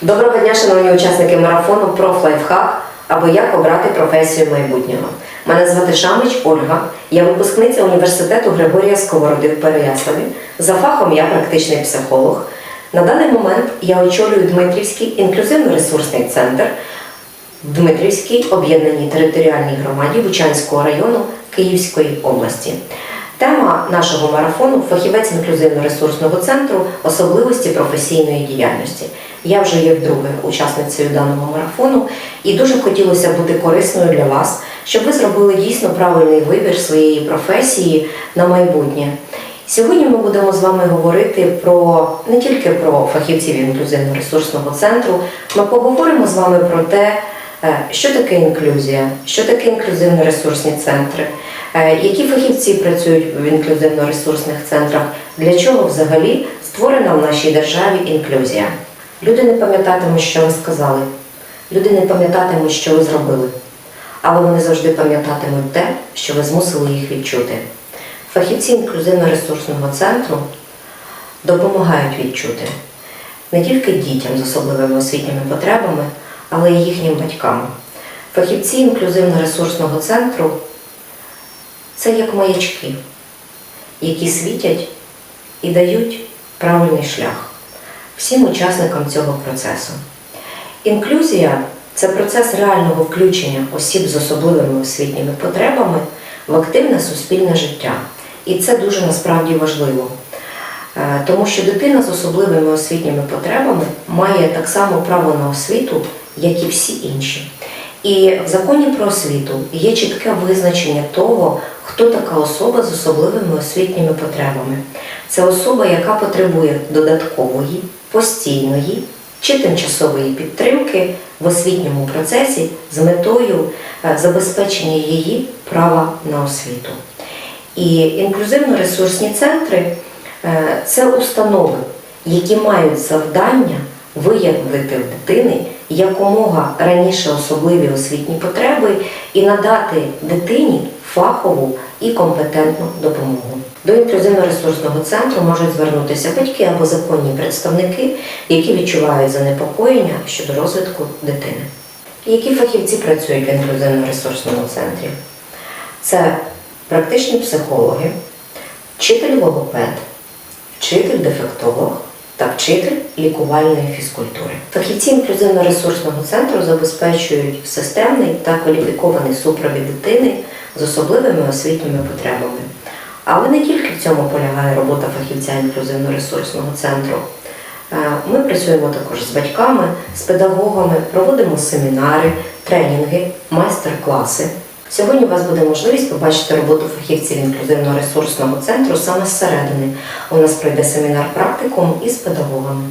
Доброго дня, шановні учасники марафону «Профлайфхак» або як обрати професію майбутнього. Мене звати Шамич Ольга, я випускниця університету Григорія Сковороди в Переяславі. За фахом я практичний психолог. На даний момент я очолюю Дмитрівський інклюзивно-ресурсний центр в Дмитрівській об'єднаній територіальній громаді Бучанського району Київської області. Тема нашого марафону фахівець інклюзивно-ресурсного центру особливості професійної діяльності. Я вже є вдруге учасницею даного марафону, і дуже хотілося бути корисною для вас, щоб ви зробили дійсно правильний вибір своєї професії на майбутнє. Сьогодні ми будемо з вами говорити про не тільки про фахівців інклюзивно-ресурсного центру, ми поговоримо з вами про те, е, що таке інклюзія, що таке інклюзивно-ресурсні центри, які фахівці працюють в інклюзивно-ресурсних центрах, для чого взагалі створена в нашій державі інклюзія. Люди не пам'ятатимуть, що ви сказали, люди не пам'ятатимуть, що ви зробили, але вони завжди пам'ятатимуть те, що ви змусили їх відчути. Фахівці інклюзивно-ресурсного центру допомагають відчути не тільки дітям з особливими освітніми потребами, але й їхнім батькам. Фахівці інклюзивно-ресурсного центру це як маячки, які світять і дають правильний шлях всім учасникам цього процесу. Інклюзія це процес реального включення осіб з особливими освітніми потребами в активне суспільне життя. І це дуже насправді важливо. Е, Тому що дитина з особливими освітніми потребами має так само право на освіту, як і всі інші. І в законі про освіту є чітке визначення того, хто така особа з особливими освітніми потребами. Це особа, яка потребує додаткової, постійної чи тимчасової підтримки в освітньому процесі з метою е, забезпечення її права на освіту. І інклюзивно-ресурсні центри е, це установи, які мають завдання виявити в дитини якомога раніше особливі освітні потреби і надати дитині фахову і компетентну допомогу. До інклюзивно-ресурсного центру можуть звернутися батьки або законні представники, які відчувають занепокоєння щодо розвитку дитини. Які фахівці працюють в інклюзивно-ресурсному центрі? Це практичні психологи, вчитель логопед, вчитель дефектолог вчитель лікувальної фізкультури. Фахівці інклюзивно-ресурсного центру забезпечують системний та кваліфікований супровід дитини з особливими освітніми потребами. Але не тільки в цьому полягає робота фахівця інклюзивно-ресурсного центру. Е, Ми працюємо також з батьками, з педагогами, проводимо семінари, тренінги, майстер-класи. Сьогодні у вас буде можливість побачити роботу фахівців інклюзивно-ресурсного центру саме зсередини. У нас пройде семінар практикум із педагогами.